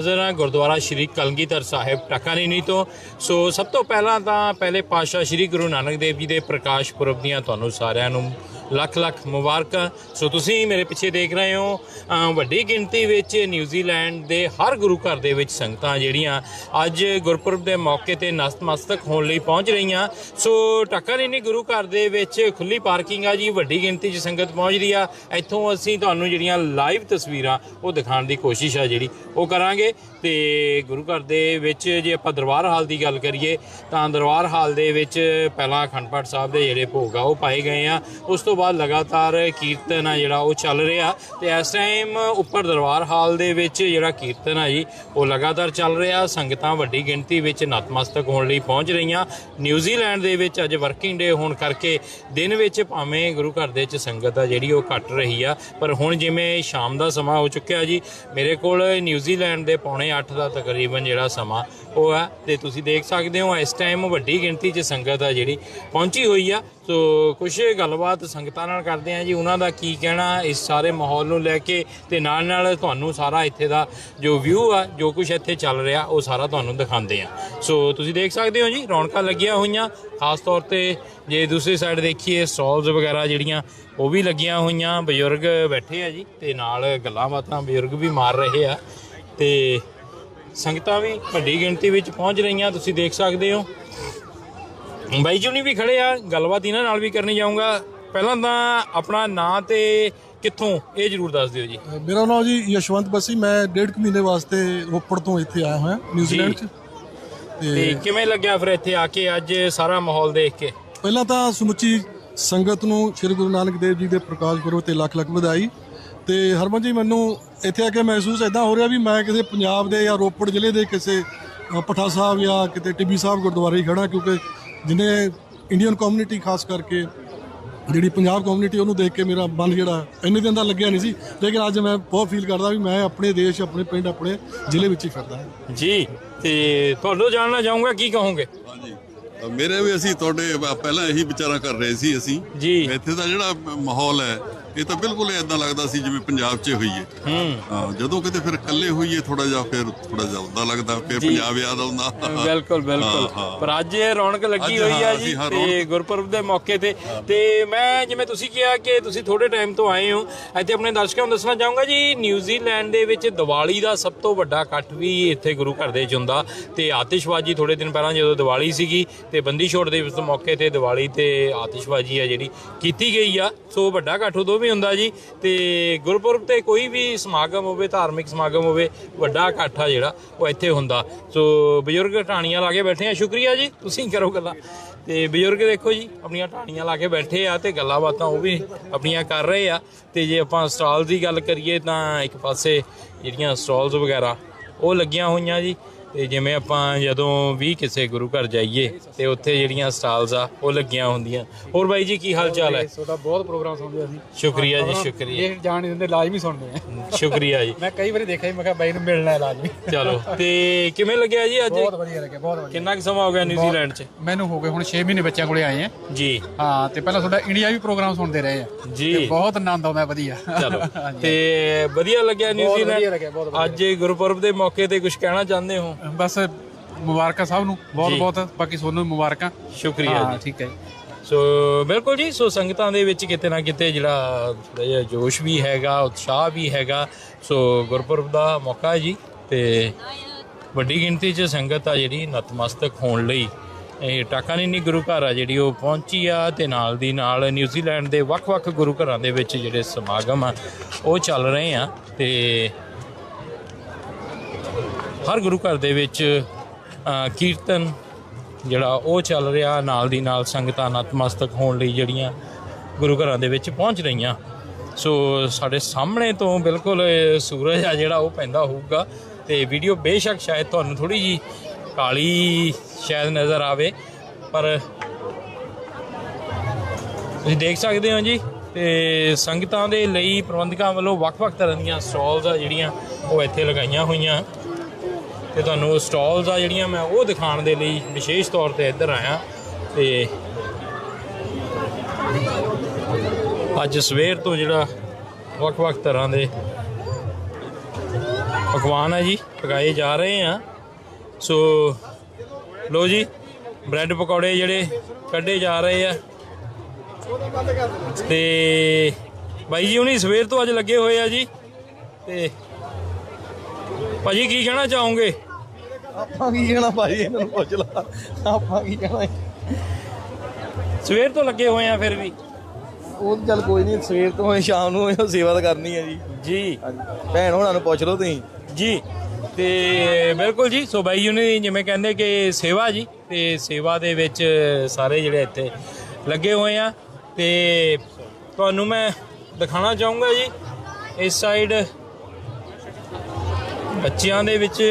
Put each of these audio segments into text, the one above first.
ਨਜ਼ਰ ਆ, ਗੁਰਦੁਆਰਾ ਸ਼੍ਰੀ ਕਲਗੀਧਰ ਸਾਹਿਬ ਟਕਾਨੀਨੀ ਤੋਂ। ਸੋ ਸਭ ਤੋਂ ਪਹਿਲਾਂ ਤਾਂ ਪਹਿਲੇ ਪਾਤਸ਼ਾਹ ਸ਼੍ਰੀ ਗੁਰੂ ਨਾਨਕ ਦੇਵ ਜੀ ਦੇ ਪ੍ਰਕਾਸ਼ ਪੁਰਬ ਦੀਆਂ ਤੁਹਾਨੂੰ ਸਾਰਿਆਂ ਨੂੰ ਲੱਖ ਲੱਖ ਮੁਬਾਰਕਾਂ। ਸੋ ਤੁਸੀਂ ਮੇਰੇ ਪਿੱਛੇ ਦੇਖ ਰਹੇ ਹੋ ਵੱਡੀ ਗਿਣਤੀ ਵਿੱਚ ਨਿਊਜ਼ੀਲੈਂਡ ਦੇ ਹਰ ਗੁਰੂ ਘਰ ਦੇ ਵਿੱਚ ਸੰਗਤਾਂ ਜਿਹੜੀਆਂ ਅੱਜ ਗੁਰਪੁਰਬ ਦੇ ਮੌਕੇ ਤੇ ਨਤਮਸਤਕ ਹੋਣ ਲਈ ਪਹੁੰਚ ਰਹੀਆਂ। ਸੋ ਟਕਾਨੀਨੀ ਗੁਰੂ ਘਰ ਦੇ ਵਿੱਚ ਖੁੱਲੀ ਪਾਰਕਿੰਗ ਆ ਜੀ, ਵੱਡੀ ਗਿਣਤੀ 'ਚ ਸੰਗਤ ਪਹੁੰਚਦੀ ਆ। ਇੱਥੋਂ ਅਸੀਂ ਤੁਹਾਨੂੰ ਜਿਹੜੀਆਂ ਲਾਈਵ ਤਸਵੀਰਾਂ ਉਹ ਦਿਖਾਉਣ ਦੀ ਕੋਸ਼ਿਸ਼ ਆ ਜਿਹੜੀ ਉਹ ਕਰਾਂਗੇ। ਤੇ ਗੁਰੂ ਘਰ ਦੇ ਵਿੱਚ ਜੇ ਆਪਾਂ ਦਰਬਾਰ ਹਾਲ ਦੀ ਗੱਲ ਕਰੀਏ, ਤਾਂ ਦਰਬਾਰ ਹਾਲ ਦੇ ਵਿੱਚ ਪਹਿਲਾਂ ਅਖੰਡ ਪਾਠ ਸਾਹਿਬ ਦੇ ਜਿਹੜੇ ਭੋਗ ਆ ਉਹ ਪਾਏ ਗਏ ਆ। ਉਸ ਤੋਂ ਬਾਅਦ ਲਗਾਤਾਰ ਕੀਰਤਨ ਆ ਜਿਹੜਾ ਉਹ ਚੱਲ ਰਿਹਾ ਤੇ ਇਸ ਟਾਈਮ ਉੱਪਰ ਦਰਬਾਰ ਹਾਲ ਦੇ ਵਿੱਚ ਜਿਹੜਾ ਕੀਰਤਨ ਆ ਜੀ, ਉਹ ਲਗਾਤਾਰ ਚੱਲ ਰਿਹਾ। ਸੰਗਤਾਂ ਵੱਡੀ ਗਿਣਤੀ ਵਿੱਚ ਨਤਮਸਤਕ ਹੋਣ ਲਈ ਪਹੁੰਚ ਰਹੀਆਂ। ਨਿਊਜ਼ੀਲੈਂਡ ਦੇ ਵਿੱਚ ਅੱਜ ਵਰਕਿੰਗ ਡੇ ਹੋਣ ਕਰਕੇ ਦਿਨ ਵਿੱਚ ਭਾਵੇਂ ਗੁਰੂ ਘਰ ਦੇ ਵਿੱਚ ਸੰਗਤ ਆ ਜਿਹੜੀ ਉਹ ਘਟ ਰਹੀ ਆ, ਪਰ ਹੁਣ ਜਿਵੇਂ ਸ਼ਾਮ ਦਾ ਸਮਾਂ ਹੋ ਚੁੱਕਿਆ ਜੀ, ਮੇਰੇ ਕੋਲ ਨਿਊਜ਼ੀਲੈਂਡ ਦੇ ਪੌਣੇ 8 ਦਾ ਤਕਰੀਬਨ ਜਿਹੜਾ ਸਮਾਂ ਉਹ ਆ, ਤੇ ਤੁਸੀਂ ਦੇਖ ਸਕਦੇ ਹੋ, ਇਸ ਟਾਈਮ ਵੱਡੀ ਗਿਣਤੀ 'ਚ ਸੰਗਤ ਆ ਜਿਹੜੀ ਪਹੁੰਚੀ ਹੋਈ ਆ। ਸੋ ਕੁਝ ਗੱਲਬਾਤ ਸੰਗਤਾਂ ਨਾਲ ਕਰਦੇ ਆ ਜੀ, ਉਹਨਾਂ ਦਾ ਕੀ ਕਹਿਣਾ ਇਸ ਸਾਰੇ ਮਾਹੌਲ ਨੂੰ ਲੈ ਕੇ, ਤੇ ਨਾਲ ਨਾਲ ਤੁਹਾਨੂੰ ਸਾਰਾ ਇੱਥੇ ਦਾ ਜੋ ਵਿਊ ਆ, ਜੋ ਕੁਝ ਇੱਥੇ ਚੱਲ ਰਿਹਾ, ਉਹ ਸਾਰਾ ਤੁਹਾਨੂੰ ਦਿਖਾਉਂਦੇ ਆ। ਸੋ ਤੁਸੀਂ ਦੇਖ ਸਕਦੇ ਹੋ ਜੀ, ਰੌਣਕਾਂ ਲੱਗੀਆਂ ਹੋਈਆਂ, ਖਾਸ ਤੌਰ ਤੇ ਜੇ ਦੂਸਰੀ ਸਾਈਡ ਦੇਖੀਏ ਸਟਾਲਸ ਵਗੈਰਾ ਜਿਹੜੀਆਂ, ਉਹ ਵੀ ਲੱਗੀਆਂ ਹੋਈਆਂ, ਬਜ਼ੁਰਗ ਬੈਠੇ ਆ ਜੀ, ਤੇ ਨਾਲ ਗੱਲਾਂ ਬਾਤਾਂ ਬਜ਼ੁਰਗ ਵੀ ਮਾਰ ਰਹੇ ਆ। ਤੇ ਸੰਗਤਾਂ ਵੀ ਵੱਡੀ ਗਿਣਤੀ ਵਿੱਚ ਪਹੁੰਚ ਰਹੀਆਂ ਤੁਸੀਂ ਦੇਖ ਸਕਦੇ ਹੋ। ਬਾਈ ਜੁਨੀ ਵੀ ਖੜੇ ਆ ਗੱਲਬਾਤ ਇਹਨਾਂ ਨਾਲ ਵੀ ਕਰਨੀ ਜਾਊਂਗਾ। ਪਹਿਲਾਂ ਤਾਂ ਆਪਣਾ ਨਾਂ ਤੇ ਕਿੱਥੋਂ ਇਹ ਜਰੂਰ ਦੱਸ ਦਿਓ ਜੀ। ਮੇਰਾ ਨਾਮ ਜੀ ਯਸ਼ਵੰਤ ਬਸੀ ਮੈਂ ਡੇਢ ਕੁ ਮਹੀਨੇ ਵਾਸਤੇ ਰੋਪੜ ਤੋਂ ਇੱਥੇ ਆਇਆ ਹੋਇਆ ਨਿਊਜ਼ੀਲੈਂਡ 'ਚ। ਤੇ ਤੇ ਕਿਵੇਂ ਲੱਗਿਆ ਫਿਰ ਇੱਥੇ ਆ ਕੇ ਅੱਜ ਸਾਰਾ ਮਾਹੌਲ ਦੇਖ ਕੇ? ਪਹਿਲਾਂ ਤਾਂ ਸਮੁੱਚੀ ਸੰਗਤ ਨੂੰ ਸ੍ਰੀ ਗੁਰੂ ਨਾਨਕ ਦੇਵ ਜੀ ਦੇ ਪ੍ਰਕਾਸ਼ ਪੁਰਬ ਤੇ ਲੱਖ ਲੱਖ ਵਧਾਈ। ਤੇ ਹਰਮਨ ਜੀ ਮੈਨੂੰ ਇੱਥੇ ਆ ਕੇ ਮਹਿਸੂਸ ਇਦਾਂ ਹੋ ਰਿਹਾ ਵੀ ਮੈਂ ਕਿਸੇ ਪੰਜਾਬ ਦੇ ਜਾਂ ਰੋਪੜ ਜ਼ਿਲ੍ਹੇ ਦੇ ਕਿਸੇ ਪਠਾ ਸਾਹਿਬ ਜਾਂ ਕਿਤੇ ਟਿੱਬੀ ਸਾਹਿਬ ਗੁਰਦੁਆਰੇ ਹੀ ਖੜਾ ਕਿਉਂਕਿ ਜਿਹਨੇ ਇੰਡੀਅਨ ਕਮਿਊਨਿਟੀ ਖਾਸ ਕਰਕੇ ਜਿਹੜੀ ਪੰਜਾਬ ਕਮਿਊਨਿਟੀ ਉਹਨੂੰ ਦੇਖ ਕੇ ਮੇਰਾ ਮਨ ਜਿਹੜਾ ਇੰਨੇ ਦਿਨ ਦਾ ਲੱਗਿਆ ਨਹੀਂ ਸੀ ਲੇਕਿਨ ਅੱਜ ਮੈਂ ਬਹੁਤ ਫੀਲ ਕਰਦਾ ਵੀ ਮੈਂ ਆਪਣੇ ਦੇਸ਼ ਆਪਣੇ ਪਿੰਡ ਆਪਣੇ ਜ਼ਿਲ੍ਹੇ ਵਿੱਚ ਹੀ ਫਿਰਦਾ ਹਾਂ। ਜੀ ਤੇ ਤੁਹਾਨੂੰ ਜਾਣਨਾ ਚਾਹੂੰਗਾ ਕੀ ਕਹੋਗੇ? ਹਾਂਜੀ। ਮੇਰੇ ਵੀ ਅਸੀਂ ਤੁਹਾਡੇ ਪਹਿਲਾਂ ਇਹੀ ਵਿਚਾਰਾ ਕਰ ਰਹੇ ਸੀ ਅਸੀਂ। ਜੀ। ਇੱਥੇ ਦਾ ਜਿਹੜਾ ਮਾਹੌਲ ਹੈ ਇਹ ਤਾਂ ਬਿਲਕੁਲ ਇਦਾਂ ਲੱਗਦਾ ਸੀ ਜਿਵੇਂ ਪੰਜਾਬ 'ਚ ਹੋਈਏ ਹੂੰ। ਜਦੋਂ ਕਿਤੇ ਫਿਰ ਇਕੱਲੇ ਹੋਈਏ ਥੋੜਾ ਜਿਹਾ ਫਿਰ ਥੋੜਾ ਜਿਹਾ ਉਦਾਂ ਲੱਗਦਾ ਫਿਰ ਪੰਜਾਬ ਯਾਦ ਆਉਂਦਾ। ਬਿਲਕੁਲ ਬਿਲਕੁਲ। ਪਰ ਅੱਜ ਇਹ ਰੌਣਕ ਲੱਗੀ ਹੋਈ ਆ ਜੀ ਤੇ ਗੁਰਪੁਰਬ ਦੇ ਮੌਕੇ ਤੇ। ਤੇ ਮੈਂ ਜਿਵੇਂ ਤੁਸੀਂ ਕਿਹਾ ਕਿ ਤੁਸੀਂ ਥੋੜੇ ਟਾਈਮ ਤੋਂ ਆਏ ਹੋ ਇੱਥੇ ਆਪਣੇ ਦਰਸ਼ਕਾਂ ਨੂੰ ਦੱਸਣਾ ਚਾਹੂੰਗਾ ਜੀ ਨਿਊਜ਼ੀਲੈਂਡ ਦੇ ਵਿੱਚ ਦੀਵਾਲੀ ਦਾ ਸਭ ਤੋਂ ਵੱਡਾ ਇਕੱਠ ਵੀ ਇੱਥੇ ਗੁਰੂ ਘਰ ਦੇ ਹੁੰਦਾ। ਤੇ ਆਤਿਸ਼ਬਾਜ਼ੀ ਥੋੜੇ ਦਿਨ ਪਹਿਲਾਂ ਜਦੋਂ ਦੀਵਾਲੀ ਸੀਗੀ ਤੇ ਬੰਦੀ ਛੋੜ ਦੇ ਮੌਕੇ ਤੇ ਦੀਵਾਲੀ ਤੇ ਆਤਿਸ਼ਬਾਜ਼ੀ ਆ ਜਿਹੜੀ ਕੀਤੀ ਗਈ ਆ। ਸੋ ਵੱਡਾ ਇਕੱਠ ਉਦੋਂ ਵੀ ਹੁੰਦਾ ਜੀ ਤੇ ਗੁਰਪੁਰਬ ਤੇ ਕੋਈ ਵੀ ਸਮਾਗਮ ਹੋਵੇ, ਧਾਰਮਿਕ ਸਮਾਗਮ ਹੋਵੇ, ਵੱਡਾ ਇਕੱਠ ਆ ਜਿਹੜਾ, ਉਹ ਇੱਥੇ ਹੁੰਦਾ। ਸੋ ਬਜ਼ੁਰਗ ਟਾਣੀਆਂ ਲਾ ਕੇ ਬੈਠੇ ਆ। ਸ਼ੁਕਰੀਆ ਜੀ, ਤੁਸੀਂ ਕਰੋ ਗੱਲਾਂ। ਤੇ ਬਜ਼ੁਰਗ ਦੇਖੋ ਜੀ, ਆਪਣੀਆਂ ਟਾਣੀਆਂ ਲਾ ਕੇ ਬੈਠੇ ਆ ਤੇ ਗੱਲਾਂ ਬਾਤਾਂ ਉਹ ਵੀ ਆਪਣੀਆਂ ਕਰ ਰਹੇ ਆ। ਤੇ ਜੇ ਆਪਾਂ ਸਟਾਲ ਦੀ ਗੱਲ ਕਰੀਏ ਤਾਂ ਇੱਕ ਪਾਸੇ ਜਿਹੜੀਆਂ ਸਟਾਲਸ ਵਗੈਰਾ, ਉਹ ਲੱਗੀਆਂ ਹੋਈਆਂ ਜੀ। ਤੇ ਜਿਵੇਂ ਆਪਾਂ ਜਦੋਂ ਵੀ ਕਿਸੇ ਗੁਰੂ ਘਰ ਜਾਈਏ ਤੇ ਉੱਥੇ ਜਿਹੜੀਆਂ ਸਟਾਲਸ ਆ ਉਹ ਲੱਗੀਆਂ ਹੁੰਦੀਆਂ। ਹੋਰ ਬਾਈ ਜੀ ਕੀ ਹਾਲ ਚਾਲ ਹੈ? ਤੁਹਾਡਾ ਬਹੁਤ ਪ੍ਰੋਗਰਾਮ ਸੁਣਦੇ ਅਸੀਂ। ਸ਼ੁਕਰੀਆ ਜੀ ਸ਼ੁਕਰੀਆ। ਇਹ ਜਾਣ ਨਹੀਂ ਦਿੰਦੇ ਲਾਜ਼ਮੀ ਸੁਣਦੇ ਆ। ਸ਼ੁਕਰੀਆ ਜੀ। ਮੈਂ ਕਈ ਵਾਰੀ ਦੇਖਿਆ ਜੀ, ਮੈਂ ਕਿਹਾ ਬਾਈ ਨੂੰ ਮਿਲਣਾ ਹੈ ਲਾਜ਼ਮੀ। ਚਲੋ ਤੇ ਕਿਵੇਂ ਲੱਗਿਆ ਜੀ ਅੱਜ? ਬਹੁਤ ਵਧੀਆ ਲੱਗਿਆ ਬਹੁਤ ਵਧੀਆ। ਕਿੰਨਾ ਕੁ ਸਮਾਂ ਹੋ ਗਿਆ ਨਿਊਜ਼ੀਲੈਂਡ 'ਚ? ਮੈਨੂੰ ਹੋ ਗਏ ਹੁਣ 6 ਮਹੀਨੇ ਬੱਚਿਆਂ ਕੋਲੇ ਆਏ ਆ। ਜੀ। ਹਾਂ ਤੇ ਪਹਿਲਾਂ ਤੁਹਾਡਾ ਇੰਡੀਆ ਵੀ ਪ੍ਰੋਗਰਾਮ ਸੁਣਦੇ ਰਹੇ ਆ। ਜੀ। ਬਹੁਤ ਆਨੰਦ ਆਉਂਦਾ ਵਧੀਆ। ਚਲੋ ਤੇ ਵਧੀਆ ਲੱਗਿਆ ਨਿਊਜ਼ੀਲੈਂਡ? ਅੱਜ ਗੁਰਪੁਰਬ ਦੇ ਮੌਕੇ ਤੇ ਕੁਝ ਕਹਿਣਾ ਚਾਹੁੰਦੇ ਹੋ? ਬਸ ਮੁਬਾਰਕਾਂ ਸਭ ਨੂੰ ਬਹੁਤ। ਬਹੁਤ ਬਾਕੀ ਤੁਹਾਨੂੰ ਵੀ ਮੁਬਾਰਕਾਂ। ਸ਼ੁਕਰੀਆ ਹਾਂ ਜੀ। ਠੀਕ ਹੈ ਸੋ ਬਿਲਕੁਲ ਜੀ ਸੋ ਸੰਗਤਾਂ ਦੇ ਵਿੱਚ ਕਿਤੇ ਨਾ ਕਿਤੇ ਜਿਹੜਾ ਥੋੜ੍ਹਾ ਜਿਹਾ ਜੋਸ਼ ਵੀ ਹੈਗਾ ਉਤਸ਼ਾਹ ਵੀ ਹੈਗਾ। ਸੋ ਗੁਰਪੁਰਬ ਦਾ ਮੌਕਾ ਹੈ ਜੀ ਤੇ ਵੱਡੀ ਗਿਣਤੀ 'ਚ ਸੰਗਤ ਆ ਜਿਹੜੀ ਨਤਮਸਤਕ ਹੋਣ ਲਈ। ਇਹ ਟਾਕਾਨੀਨੀ ਗੁਰੂ ਘਰ ਆ ਜਿਹੜੀ ਉਹ ਪਹੁੰਚੀ ਆ ਤੇ ਨਾਲ ਦੀ ਨਾਲ ਨਿਊਜ਼ੀਲੈਂਡ ਦੇ ਵੱਖ-ਵੱਖ ਗੁਰੂ ਘਰਾਂ ਦੇ ਵਿੱਚ ਜਿਹੜੇ ਸਮਾਗਮ ਆ ਉਹ ਚੱਲ ਰਹੇ ਆ। ਤੇ ਹਰ ਗੁਰੂ ਘਰ ਦੇ ਵਿੱਚ ਕੀਰਤਨ ਜਿਹੜਾ ਉਹ ਚੱਲ ਰਿਹਾ, ਨਾਲ ਦੀ ਨਾਲ ਸੰਗਤਾਂ ਨਤਮਸਤਕ ਹੋਣ ਲਈ ਜਿਹੜੀਆਂ ਗੁਰੂ ਘਰਾਂ ਦੇ ਵਿੱਚ ਪਹੁੰਚ ਰਹੀਆਂ। ਸੋ ਸਾਡੇ ਸਾਹਮਣੇ ਤੋਂ ਬਿਲਕੁਲ ਸੂਰਜ ਆ ਜਿਹੜਾ ਉਹ ਪੈਂਦਾ ਹੋਊਗਾ ਤੇ ਵੀਡੀਓ ਬੇਸ਼ੱਕ ਸ਼ਾਇਦ ਤੁਹਾਨੂੰ ਥੋੜੀ ਜੀ ਕਾਲੀ ਸ਼ਾਇਦ ਨਜ਼ਰ ਆਵੇ, ਪਰ ਤੁਸੀਂ ਦੇਖ ਸਕਦੇ ਹੋ ਜੀ ਤੇ ਸੰਗਤਾਂ ਦੇ ਲਈ ਪ੍ਰਬੰਧਕਾਂ ਵੱਲੋਂ ਵੱਖ-ਵੱਖ ਤਰ੍ਹਾਂ ਦੀਆਂ ਸਟਾਲਸ ਆ ਜਿਹੜੀਆਂ ਉਹ ਇੱਥੇ ਲਗਾਈਆਂ ਹੋਈਆਂ। ਤੇ ਤੁਹਾਨੂੰ ਸਟਾਲਸ ਆ ਜਿਹੜੀਆਂ ਮੈਂ ਉਹ ਦਿਖਾਉਣ ਦੇ ਲਈ ਵਿਸ਼ੇਸ਼ ਤੌਰ ਤੇ ਇੱਧਰ ਆਇਆ ਤੇ ਅੱਜ ਸਵੇਰ ਤੋਂ ਜਿਹੜਾ ਵੱਖ-ਵੱਖ ਤਰ੍ਹਾਂ ਦੇ ਪਕਵਾਨ ਆ ਜੀ, ਪਕਾਏ ਜਾ ਰਹੇ ਆ। ਸੋ ਲੋ ਜੀ, ਬ੍ਰੈਡ ਪਕੌੜੇ ਜਿਹੜੇ ਕੱਢੇ ਜਾ ਰਹੇ ਆ। ਤੇ ਬਾਈ ਜੀ ਹੁਣੀ ਸਵੇਰ ਤੋਂ ਅੱਜ ਲੱਗੇ ਹੋਏ ਆ ਜੀ, ਤੇ ਭਾਜੀ ਕੀ ਕਹਿਣਾ ਚਾਹੋਗੇ? ਆਪਾਂ ਕੀ ਕਹਿਣਾ ਭਾਜੀ ਇਹਨਾਂ ਨੂੰ ਪੁੱਛ ਲਾ। ਆਪਾਂ ਕੀ ਕਹਿਣਾ? ਸਵੇਰ ਤੋਂ ਲੱਗੇ ਹੋਏ ਆ ਫਿਰ ਵੀ? ਉਹ ਤਾਂ ਚੱਲ ਕੋਈ ਨਹੀਂ ਸਵੇਰ ਤੋਂ ਹੋਏ ਸ਼ਾਮ ਨੂੰ ਹੋਏ ਸੇਵਾ ਤਾਂ ਕਰਨੀ ਹੈ ਜੀ। ਜੀ। ਭੈਣ ਹੋਣਾ ਨੂੰ ਪੁੱਛ ਲਓ ਤੁਸੀਂ। ਜੀ। ਤੇ ਬਿਲਕੁਲ ਜੀ ਸੋ ਬਾਈ ਜੀ ਨੇ ਜਿਵੇਂ ਕਹਿੰਦੇ ਕਿ ਸੇਵਾ ਜੀ ਤੇ ਸੇਵਾ ਦੇ ਵਿੱਚ ਸਾਰੇ ਜਿਹੜੇ ਇੱਥੇ ਲੱਗੇ ਹੋਏ ਆ। ਤੇ ਤੁਹਾਨੂੰ ਮੈਂ ਦਿਖਾਣਾ ਚਾਹੂੰਗਾ ਜੀ ਇਸ ਸਾਈਡ ਬੱਚਿਆਂ ਦੇ ਵਿੱਚ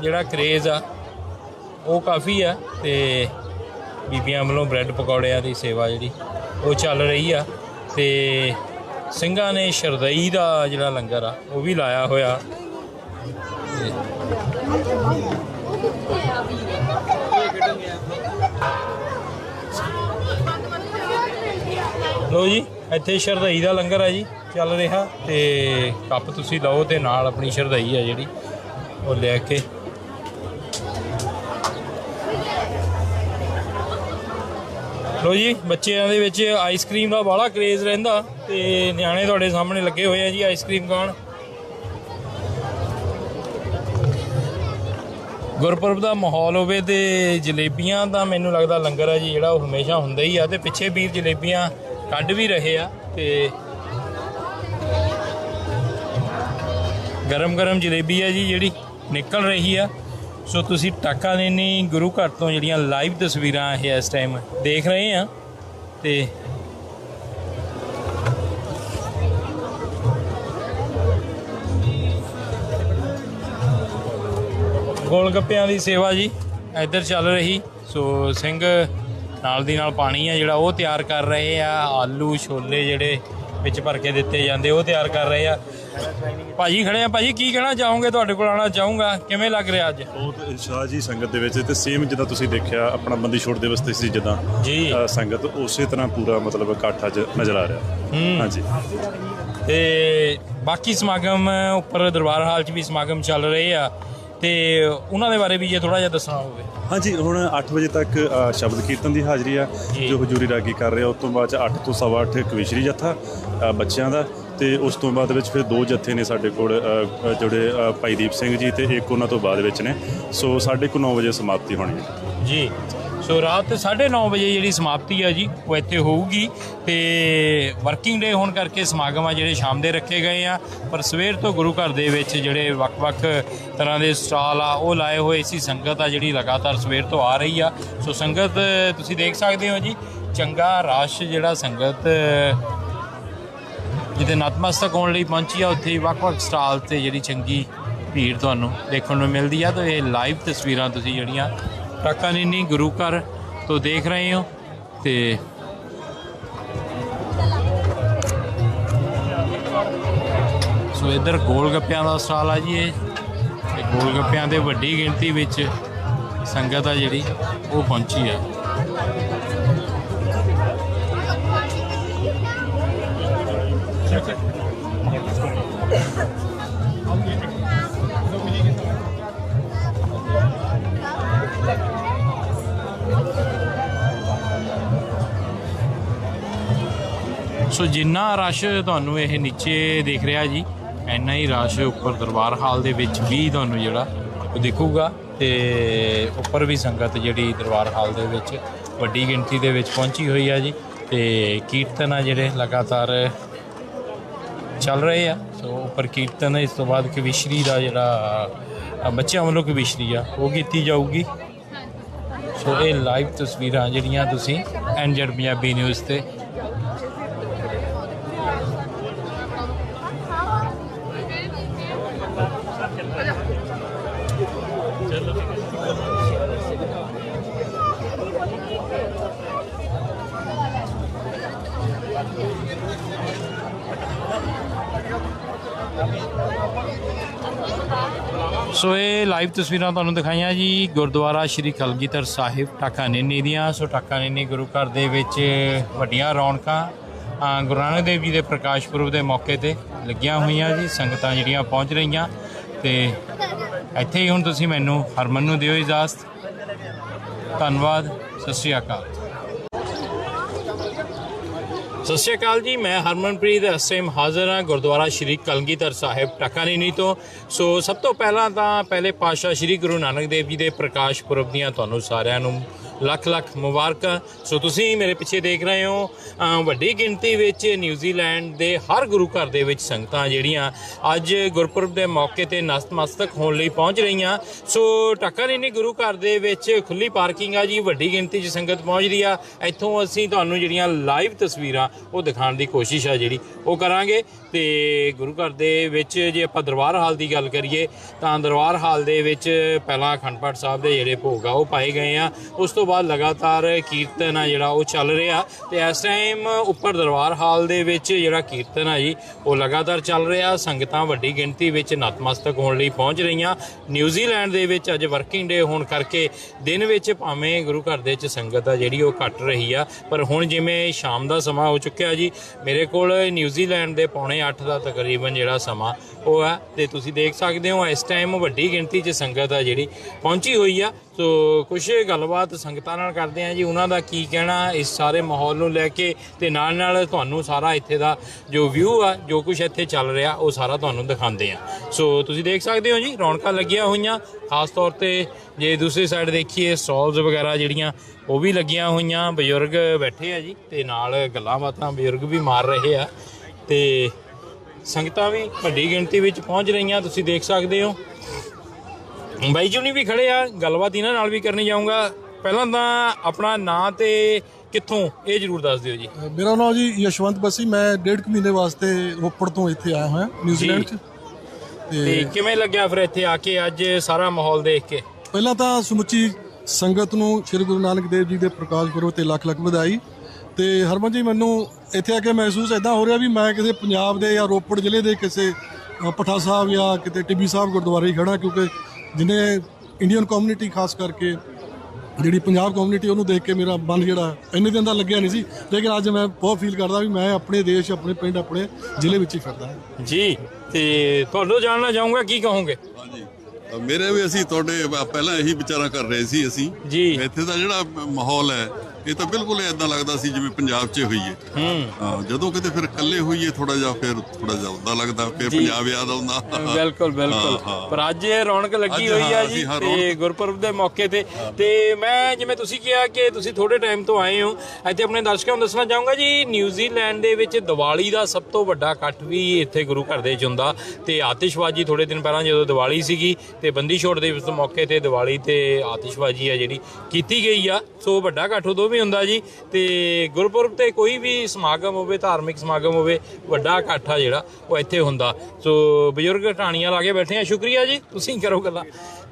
ਜਿਹੜਾ ਕਰੇਜ਼ ਆ, ਉਹ ਕਾਫੀ ਆ ਤੇ ਬੀਬੀਆਂ ਵੱਲੋਂ ਬ੍ਰੈਡ ਪਕੌੜਿਆਂ ਦੀ ਸੇਵਾ ਜਿਹੜੀ, ਉਹ ਚੱਲ ਰਹੀ ਆ ਤੇ ਸਿੰਘਾਂ ਨੇ ਸ਼ਰਦਈ ਦਾ ਜਿਹੜਾ ਲੰਗਰ ਆ, ਉਹ ਵੀ ਲਾਇਆ ਹੋਇਆ। ਲੋ ਜੀ, ਇੱਥੇ ਸ਼ਰਧਾਈ ਦਾ ਲੰਗਰ ਹੈ ਜੀ, ਚੱਲ ਰਿਹਾ ਤੇ ਕੱਪ ਤੁਸੀਂ ਲਓ ਤੇ ਨਾਲ ਆਪਣੀ ਸ਼ਰਧਾਈ ਆ ਜਿਹੜੀ, ਉਹ ਲੈ ਕੇ। ਲੋ ਜੀ, ਬੱਚਿਆਂ ਦੇ ਵਿੱਚ ਆਈਸਕ੍ਰੀਮ ਦਾ ਬਾਹਲਾ ਕਰੇਜ਼ ਰਹਿੰਦਾ ਤੇ ਨਿਆਣੇ ਤੁਹਾਡੇ ਸਾਹਮਣੇ ਲੱਗੇ ਹੋਏ ਆ ਜੀ ਆਈਸਕ੍ਰੀਮ ਖਾਣ। ਗੁਰਪੁਰਬ ਦਾ ਮਾਹੌਲ ਹੋਵੇ ਤੇ ਜਲੇਬੀਆਂ ਦਾ ਮੈਨੂੰ ਲੱਗਦਾ ਲੰਗਰ ਹੈ ਜੀ, ਜਿਹੜਾ ਉਹ ਹਮੇਸ਼ਾ ਹੁੰਦਾ ਹੀ ਆ ਤੇ ਪਿੱਛੇ ਵੀਰ ਜਲੇਬੀਆਂ ਕੱਢ ਵੀ ਰਹੇ ਆ ਤੇ ਗਰਮ ਗਰਮ ਜਲੇਬੀ ਆ ਜੀ ਜਿਹੜੀ ਨਿਕਲ ਰਹੀ ਆ। ਸੋ ਤੁਸੀਂ ਟਾਕਾ ਨੈਣੀ ਗੁਰੂ ਘਰ ਤੋਂ ਜਿਹੜੀਆਂ ਲਾਈਵ ਤਸਵੀਰਾਂ ਇਹ ਇਸ ਟਾਈਮ ਦੇਖ ਰਹੇ ਆ ਤੇ ਗੋਲ ਗੱਪਿਆਂ ਦੀ ਸੇਵਾ ਜੀ ਇੱਧਰ ਚੱਲ ਰਹੀ। ਸੋ ਸਿੰਘ ਨਾਲ ਦੀ ਨਾਲ ਪਾਣੀ ਆ ਜਿਹੜਾ ਉਹ ਤਿਆਰ ਕਰ ਰਹੇ ਆ। ਆਲੂ ਛੋਲੇ ਜਿਹੜੇ ਵਿੱਚ ਭਰ ਕੇ ਦਿੱਤੇ ਜਾਂਦੇ ਉਹ ਤਿਆਰ ਕਰ ਰਹੇ ਆ। ਭਾਜੀ ਖੜੇ ਆ। ਭਾਜੀ ਕੀ ਕਹਿਣਾ ਚਾਹੋਗੇ? ਤੁਹਾਡੇ ਕੋਲ ਆਉਣਾ ਚਾਹੂੰਗਾ। ਕਿਵੇਂ ਲੱਗ ਰਿਹਾ ਅੱਜ? ਬਹੁਤ ਸ਼ਾਹ ਜੀ ਸੰਗਤ ਦੇ ਵਿੱਚ ਤੇ ਸੇਮ ਜਿੱਦਾਂ ਤੁਸੀਂ ਦੇਖਿਆ ਆਪਣਾ ਬੰਦੀ ਛੋੜ ਦਿਵਸ ਤੇ ਸੀ ਜਿੱਦਾਂ ਜੀ। ਸੰਗਤ ਉਸੇ ਤਰ੍ਹਾਂ ਪੂਰਾ ਮਤਲਬ ਇਕੱਠ ਅੱਜ ਨਜ਼ਰ ਆ ਰਿਹਾ। ਹਾਂਜੀ। ਤੇ ਬਾਕੀ ਸਮਾਗਮ ਉੱਪਰ ਦਰਬਾਰ ਹਾਲ 'ਚ ਵੀ ਸਮਾਗਮ ਚੱਲ ਰਹੇ ਆ। ਤੇ ਉਹਨਾਂ ਦੇ ਬਾਰੇ ਵੀ ਜੇ ਥੋੜਾ ਜਿਹਾ ਦੱਸਣਾ ਹੋਵੇ। ਹਾਂਜੀ ਹੁਣ 8 ਵਜੇ ਤੱਕ ਸ਼ਬਦ ਕੀਰਤਨ ਦੀ ਹਾਜ਼ਰੀ ਆ ਜੀ। ਹਜੂਰੀ ਰਾਗੀ ਕਰ ਰਹੇ ਉਸ ਤੋਂ ਬਾਅਦ 8 ਤੋਂ ਸਵਾ ਅੱਠ ਕਵਿਸ਼ਰੀ ਜੱਥਾ ਬੱਚਿਆਂ ਦਾ ਤੇ ਉਸ ਤੋਂ ਬਾਅਦ ਵਿੱਚ ਫਿਰ ਦੋ ਜੱਥੇ ਨੇ ਸਾਡੇ ਕੋਲ ਜਿਹੜੇ ਭਾਈ ਦੀਪ ਸਿੰਘ ਜੀ ਤੇ ਇੱਕ ਉਹਨਾਂ ਤੋਂ ਬਾਅਦ ਵਿੱਚ ਨੇ। ਸੋ 9:30 ਵਜੇ ਸਮਾਪਤੀ ਹੋਣੀ ਹੈ। ਜੀ। ਸੋ ਰਾਤ 9:30 ਵਜੇ ਜਿਹੜੀ ਸਮਾਪਤੀ ਆ ਜੀ, ਉਹ ਇੱਥੇ ਹੋਊਗੀ ਤੇ ਵਰਕਿੰਗ ਡੇ ਹੋਣ ਕਰਕੇ ਸਮਾਗਮ ਆ ਜਿਹੜੇ ਸ਼ਾਮ ਦੇ ਰੱਖੇ ਗਏ ਆ। ਪਰ ਸਵੇਰ ਤੋਂ ਗੁਰੂ ਘਰ ਦੇ ਵਿੱਚ ਜਿਹੜੇ ਵੱਖ-ਵੱਖ ਤਰ੍ਹਾਂ ਦੇ ਸਟਾਲ ਆ, ਉਹ ਲਾਏ ਹੋਏ ਸੀ। ਸੰਗਤ ਆ ਜਿਹੜੀ ਲਗਾਤਾਰ ਸਵੇਰ ਤੋਂ ਆ ਰਹੀ ਆ। ਸੋ ਸੰਗਤ, ਤੁਸੀਂ ਦੇਖ ਸਕਦੇ ਹੋ ਜੀ, ਚੰਗਾ ਰਸ਼ ਜਿਹੜਾ ਸੰਗਤ ਜਿੱਥੇ ਨਤਮਸਤਕ ਹੋਣ ਲਈ ਪਹੁੰਚੀ ਆ, ਉੱਥੇ ਵੱਖ-ਵੱਖ ਸਟਾਲ ਤੇ ਜਿਹੜੀ ਚੰਗੀ ਭੀੜ ਤੁਹਾਨੂੰ ਦੇਖਣ ਨੂੰ ਮਿਲਦੀ ਆ। ਤੇ ਇਹ ਲਾਈਵ ਤਸਵੀਰਾਂ ਤੁਸੀਂ ਜਿਹੜੀਆਂ ਟਾਕਾਨੀਨੀ ਗੁਰੂ ਘਰ ਤੋਂ ਦੇਖ ਰਹੇ ਹੋ ਤੇ ਸੋ ਇੱਧਰ ਗੋਲ ਗੱਪਿਆਂ ਦਾ ਸਟਾਲ ਆ ਜੀ ਇਹ। ਤੇ ਗੋਲ ਗੱਪਿਆਂ ਦੇ ਵੱਡੀ ਗਿਣਤੀ ਵਿੱਚ ਸੰਗਤ ਆ ਜਿਹੜੀ, ਉਹ ਪਹੁੰਚੀ ਆ। ਸੋ ਜਿੰਨਾ ਰਸ਼ ਤੁਹਾਨੂੰ ਇਹ ਨੀਚੇ ਦੇਖ ਰਿਹਾ ਜੀ, ਇੰਨਾ ਹੀ ਰਸ਼ ਉੱਪਰ ਦਰਬਾਰ ਹਾਲ ਦੇ ਵਿੱਚ ਵੀ ਤੁਹਾਨੂੰ ਜਿਹੜਾ ਉਹ ਦਿਖੂਗਾ ਤੇ ਉੱਪਰ ਵੀ ਸੰਗਤ ਜਿਹੜੀ ਦਰਬਾਰ ਹਾਲ ਦੇ ਵਿੱਚ ਵੱਡੀ ਗਿਣਤੀ ਦੇ ਵਿੱਚ ਪਹੁੰਚੀ ਹੋਈ ਆ ਜੀ ਤੇ ਕੀਰਤਨ ਆ ਜਿਹੜੇ ਲਗਾਤਾਰ ਚੱਲ ਰਹੇ ਆ। ਸੋ ਉੱਪਰ ਕੀਰਤਨ ਇਸ ਤੋਂ ਬਾਅਦ ਕਵਿਸ਼ਰੀ ਦਾ ਜਿਹੜਾ ਬੱਚਿਆਂ ਵੱਲੋਂ ਕਵਿਸ਼ਰੀ ਆ, ਉਹ ਕੀਤੀ ਜਾਊਗੀ। ਸੋ ਇਹ ਲਾਈਵ ਤਸਵੀਰਾਂ ਜਿਹੜੀਆਂ ਤੁਸੀਂ ਐਨਜੈਡ ਪੰਜਾਬੀ ਨਿਊਜ਼ ਤੇ ਸੋ ਇਹ ਲਾਈਵ ਤਸਵੀਰਾਂ ਤੁਹਾਨੂੰ ਦਿਖਾਈਆਂ ਜੀ ਗੁਰਦੁਆਰਾ ਸ਼੍ਰੀ ਕਲਗੀਧਰ ਸਾਹਿਬ ਟਾਕਾ ਨੇਨੀ ਦੀਆਂ। ਸੋ ਟਾਕਾ ਨੇਨੀ ਗੁਰੂ ਘਰ ਦੇ ਵਿੱਚ ਵੱਡੀਆਂ ਰੌਣਕਾਂ ਗੁਰੂ ਨਾਨਕ ਦੇਵ ਜੀ ਦੇ ਪ੍ਰਕਾਸ਼ ਪੁਰਬ ਦੇ ਮੌਕੇ ਤੇ ਲੱਗੀਆਂ ਹੋਈਆਂ ਜੀ, ਸੰਗਤਾਂ ਜਿਹੜੀਆਂ ਪਹੁੰਚ ਰਹੀਆਂ। ਤੇ ਇੱਥੇ ਹੀ ਹੁਣ ਤੁਸੀਂ ਮੈਨੂੰ ਹਰਮਨ ਨੂੰ ਦਿਓ ਇਜਾਜ਼ਤ। ਧੰਨਵਾਦ, ਸਤਿ ਸ਼੍ਰੀ ਅਕਾਲ। ਸਤਿ ਸ਼੍ਰੀ ਅਕਾਲ ਜੀ, ਮੈਂ ਹਰਮਨਪ੍ਰੀਤ ਅਸੇਮ ਹਾਜ਼ਰ ਹਾਂ ਗੁਰਦੁਆਰਾ ਸ਼੍ਰੀ ਕਲਗੀਧਰ ਸਾਹਿਬ ਟਕਾਨੀਨੀ ਤੋਂ। ਸੋ, ਸਭ ਤੋਂ ਪਹਿਲਾਂ ਤਾਂ ਪਹਿਲੇ ਪਾਤਸ਼ਾਹ ਸ਼੍ਰੀ ਗੁਰੂ ਨਾਨਕ ਦੇਵ ਜੀ ਦੇ ਪ੍ਰਕਾਸ਼ ਪੁਰਬ ਦੀਆਂ ਤੁਹਾਨੂੰ ਸਾਰਿਆਂ ਨੂੰ ਲੱਖ ਲੱਖ ਮੁਬਾਰਕਾਂ। ਸੋ ਤੁਸੀਂ ਮੇਰੇ ਪਿੱਛੇ ਦੇਖ ਰਹੇ ਹੋ ਵੱਡੀ ਗਿਣਤੀ ਵਿੱਚ ਨਿਊਜ਼ੀਲੈਂਡ ਦੇ ਹਰ ਗੁਰੂ ਘਰ ਦੇ ਵਿੱਚ ਸੰਗਤਾਂ ਜਿਹੜੀਆਂ ਅੱਜ ਗੁਰਪੁਰਬ ਦੇ ਮੌਕੇ ਤੇ ਨਤਮਸਤਕ ਹੋਣ ਲਈ ਪਹੁੰਚ ਰਹੀਆਂ। ਸੋ ਟੱਕਰਨੀ ਗੁਰੂ ਘਰ ਦੇ ਵਿੱਚ ਖੁੱਲੀ ਪਾਰਕਿੰਗ ਆ ਜੀ, ਵੱਡੀ ਗਿਣਤੀ 'ਚ ਸੰਗਤ ਪਹੁੰਚਦੀ ਆ। ਇੱਥੋਂ ਅਸੀਂ ਤੁਹਾਨੂੰ ਜਿਹੜੀਆਂ ਲਾਈਵ ਤਸਵੀਰਾਂ ਉਹ ਦਿਖਾਉਣ ਦੀ ਕੋਸ਼ਿਸ਼ ਆ ਜਿਹੜੀ ਉਹ ਕਰਾਂਗੇ। ਤੇ ਗੁਰੂ ਘਰ ਦੇ ਵਿੱਚ ਜੇ ਆਪਾਂ ਦਰਬਾਰ ਹਾਲ ਦੀ ਗੱਲ ਕਰੀਏ, ਤਾਂ ਦਰਬਾਰ ਹਾਲ ਦੇ ਵਿੱਚ ਪਹਿਲਾਂ ਅਖੰਡ ਪਾਠ ਸਾਹਿਬ ਦੇ ਜਿਹੜੇ ਭੋਗ ਆ, ਉਹ ਪਾਏ ਗਏ ਆ। ਉਸ ਤੋਂ ਬਾਅਦ ਲਗਾਤਾਰ ਕੀਰਤਨ ਆ ਜਿਹੜਾ, ਉਹ ਚੱਲ ਰਿਹਾ। ਤੇ ਇਸ ਟਾਈਮ ਉੱਪਰ ਦਰਬਾਰ ਹਾਲ ਦੇ ਵਿੱਚ ਜਿਹੜਾ ਕੀਰਤਨ ਆ ਜੀ, ਉਹ ਲਗਾਤਾਰ ਚੱਲ ਰਿਹਾ। ਸੰਗਤਾਂ ਵੱਡੀ ਗਿਣਤੀ ਵਿੱਚ ਨਤਮਸਤਕ ਹੋਣ ਲਈ ਪਹੁੰਚ ਰਹੀਆਂ। ਨਿਊਜ਼ੀਲੈਂਡ ਦੇ ਵਿੱਚ ਅੱਜ ਵਰਕਿੰਗ ਡੇ ਹੋਣ ਕਰਕੇ ਦਿਨ ਵਿੱਚ ਭਾਵੇਂ ਗੁਰੂ ਘਰ ਦੇ ਵਿੱਚ ਸੰਗਤ ਆ ਜਿਹੜੀ, ਉਹ ਘਟ ਰਹੀ ਆ। ਪਰ ਹੁਣ ਜਿਵੇਂ ਸ਼ਾਮ ਦਾ ਸਮਾਂ ਹੋ ਚੁੱਕਿਆ ਜੀ, ਮੇਰੇ ਕੋਲ ਨਿਊਜ਼ੀਲੈਂਡ ਦੇ ਪੌਣੇ 8 ਦਾ ਤਕਰੀਬਨ ਜਿਹੜਾ ਸਮਾਂ ਉਹ ਹੈ ਤੇ ਤੁਸੀਂ ਦੇਖ ਸਕਦੇ ਹੋ ਇਸ ਟਾਈਮ ਵੱਡੀ ਗਿਣਤੀ 'ਚ ਸੰਗਤ ਆ ਜਿਹੜੀ ਪਹੁੰਚੀ ਹੋਈ ਆ। ਸੋ ਕੁਝ ਗੱਲਬਾਤ ਸੰਗਤਾਂ ਨਾਲ ਕਰਦੇ ਆ ਜੀ, ਉਹਨਾਂ ਦਾ ਕੀ ਕਹਿਣਾ ਇਸ ਸਾਰੇ ਮਾਹੌਲ ਨੂੰ ਲੈ ਕੇ, ਤੇ ਨਾਲ ਨਾਲ ਤੁਹਾਨੂੰ ਸਾਰਾ ਇੱਥੇ ਦਾ ਜੋ ਵਿਊ ਆ, ਜੋ ਕੁਝ ਇੱਥੇ ਚੱਲ ਰਿਹਾ, ਉਹ ਸਾਰਾ ਤੁਹਾਨੂੰ ਦਿਖਾਉਂਦੇ ਆ। ਸੋ ਤੁਸੀਂ ਦੇਖ ਸਕਦੇ ਹੋ ਜੀ, ਰੌਣਕਾਂ ਲੱਗੀਆਂ ਹੋਈਆਂ, ਖਾਸ ਤੌਰ ਤੇ ਜੇ ਦੂਸਰੀ ਸਾਈਡ ਦੇਖੀਏ ਸਟਾਲਸ ਵਗੈਰਾ ਜਿਹੜੀਆਂ, ਉਹ ਵੀ ਲੱਗੀਆਂ ਹੋਈਆਂ, ਬਜ਼ੁਰਗ ਬੈਠੇ ਆ ਜੀ, ਤੇ ਨਾਲ ਗੱਲਾਂ ਬਾਤਾਂ ਬਜ਼ੁਰਗ ਵੀ ਮਾਰ ਰਹੇ ਆ। ਤੇ ਸੰਗਤਾਂ ਵੀ ਵੱਡੀ ਗਿਣਤੀ ਵਿੱਚ ਪਹੁੰਚ ਰਹੀਆਂ ਤੁਸੀਂ ਦੇਖ ਸਕਦੇ ਹੋ। ਬਾਈ ਜੁਨੀ ਵੀ ਖੜੇ ਆ ਗੱਲਬਾਤ ਇਹਨਾਂ ਨਾਲ ਵੀ ਕਰਨੀ ਜਾਊਂਗਾ। ਪਹਿਲਾਂ ਤਾਂ ਆਪਣਾ ਨਾਂ ਤੇ ਕਿੱਥੋਂ ਇਹ ਜਰੂਰ ਦੱਸ ਦਿਓ ਜੀ। ਮੇਰਾ ਨਾਮ ਜੀ ਯਸ਼ਵੰਤ ਬਸੀ ਮੈਂ ਡੇਢ ਕੁ ਮਹੀਨੇ ਵਾਸਤੇ ਰੋਪੜ ਤੋਂ ਇੱਥੇ ਆਇਆ ਹੋਇਆ ਨਿਊਜ਼ੀਲੈਂਡ 'ਚ। ਤੇ ਕਿਵੇਂ ਲੱਗਿਆ ਫਿਰ ਇੱਥੇ ਆ ਕੇ ਅੱਜ ਸਾਰਾ ਮਾਹੌਲ ਦੇਖ ਕੇ? ਪਹਿਲਾਂ ਤਾਂ ਸਮੁੱਚੀ ਸੰਗਤ ਨੂੰ ਸ੍ਰੀ ਗੁਰੂ ਨਾਨਕ ਦੇਵ ਜੀ ਦੇ ਪ੍ਰਕਾਸ਼ ਪੁਰਬ ਤੇ ਲੱਖ ਲੱਖ ਵਧਾਈ। ਤੇ ਹਰਮਨ ਜੀ ਮੈਨੂੰ ਇੱਥੇ ਆ ਕੇ ਮਹਿਸੂਸ ਇਦਾਂ ਹੋ ਰਿਹਾ ਵੀ ਮੈਂ ਕਿਸੇ ਪੰਜਾਬ ਦੇ ਜਾਂ ਰੋਪੜ ਜ਼ਿਲ੍ਹੇ ਦੇ ਕਿਸੇ ਪਠਾ ਸਾਹਿਬ ਜਾਂ ਕਿਤੇ ਟਿੱਬੀ ਸਾਹਿਬ ਗੁਰਦੁਆਰੇ ਹੀ ਖੜਾ ਕਿਉਂਕਿ ਜਿਹਨੇ ਇੰਡੀਅਨ ਕਮਿਊਨਿਟੀ ਖਾਸ ਕਰਕੇ ਜਿਹੜੀ ਪੰਜਾਬ ਕਮਿਊਨਿਟੀ ਉਹਨੂੰ ਦੇਖ ਕੇ ਮੇਰਾ ਮਨ ਜਿਹੜਾ ਇੰਨੇ ਦਿਨ ਦਾ ਲੱਗਿਆ ਨਹੀਂ ਸੀ ਲੇਕਿਨ ਅੱਜ ਮੈਂ ਬਹੁਤ ਫੀਲ ਕਰਦਾ ਵੀ ਮੈਂ ਆਪਣੇ ਦੇਸ਼ ਆਪਣੇ ਪਿੰਡ ਆਪਣੇ ਜ਼ਿਲ੍ਹੇ ਵਿੱਚ ਹੀ ਫਿਰਦਾ ਹਾਂ। ਜੀ ਤੇ ਤੁਹਾਨੂੰ ਜਾਣਨਾ ਚਾਹੂੰਗਾ ਕੀ ਕਹੋਗੇ? ਹਾਂਜੀ। ਮੇਰੇ ਵੀ ਅਸੀਂ ਤੁਹਾਡੇ ਪਹਿਲਾਂ ਇਹੀ ਵਿਚਾਰਾ ਕਰ ਰਹੇ ਸੀ ਅਸੀਂ। ਜੀ। ਇੱਥੇ ਦਾ ਜਿਹੜਾ ਮਾਹੌਲ ਹੈ ਇਹ ਤਾਂ ਬਿਲਕੁਲ ਇਦਾਂ ਲੱਗਦਾ ਸੀ ਜਿਵੇਂ ਪੰਜਾਬ 'ਚ ਹੋਈਏ ਹੂੰ। ਹਾਂ ਜਦੋਂ ਕਿਤੇ ਫਿਰ ਇਕੱਲੇ ਹੋਈਏ ਥੋੜਾ ਜਿਹਾ ਫਿਰ ਥੋੜਾ ਜਿਹਾ ਉਦਾਂ ਲੱਗਦਾ ਫਿਰ ਪੰਜਾਬ ਯਾਦ ਆਉਂਦਾ। ਬਿਲਕੁਲ ਬਿਲਕੁਲ। ਪਰ ਅੱਜ ਇਹ ਰੌਣਕ ਲੱਗੀ ਹੋਈ ਆ ਜੀ ਤੇ ਗੁਰਪੁਰਬ ਦੇ ਮੌਕੇ ਤੇ। ਤੇ ਮੈਂ ਜਿਵੇਂ ਤੁਸੀਂ ਕਿਹਾ ਕਿ ਤੁਸੀਂ ਥੋੜੇ ਟਾਈਮ ਤੋਂ ਆਏ ਹੋ ਇੱਥੇ ਆਪਣੇ ਦਰਸ਼ਕਾਂ ਨੂੰ ਦੱਸਣਾ ਚਾਹੂੰਗਾ ਜੀ ਨਿਊਜ਼ੀਲੈਂਡ ਦੇ ਵਿੱਚ ਦੀਵਾਲੀ ਦਾ ਸਭ ਤੋਂ ਵੱਡਾ ਇਕੱਠ ਵੀ ਇੱਥੇ ਗੁਰੂ ਘਰ ਦੇ ਵਿੱਚ ਹੁੰਦਾ। ਤੇ ਆਤਿਸ਼ਬਾਜ਼ੀ ਥੋੜੇ ਦਿਨ ਪਹਿਲਾਂ ਜਦੋਂ ਦੀਵਾਲੀ ਸੀਗੀ ਤੇ ਬੰਦੀ ਛੋੜ ਦੇ ਮੌਕੇ ਤੇ ਦੀਵਾਲੀ ਤੇ ਆਤਿਸ਼ਬਾਜ਼ੀ ਆ ਜਿਹੜੀ ਕੀਤੀ ਗਈ ਆ। ਸੋ ਵੱਡਾ ਇਕੱਠ ਉਦੋਂ ਵੀ ਹੁੰਦਾ ਜੀ ਤੇ ਗੁਰਪੁਰਬ ਤੇ ਕੋਈ ਵੀ ਸਮਾਗਮ ਹੋਵੇ, ਧਾਰਮਿਕ ਸਮਾਗਮ ਹੋਵੇ, ਵੱਡਾ ਇਕੱਠ ਆ ਜਿਹੜਾ, ਉਹ ਇੱਥੇ ਹੁੰਦਾ। ਸੋ ਬਜ਼ੁਰਗ ਟਾਣੀਆਂ ਲਾ ਕੇ ਬੈਠੇ ਆ। ਸ਼ੁਕਰੀਆ ਜੀ, ਤੁਸੀਂ ਕਰੋ ਗੱਲਾਂ।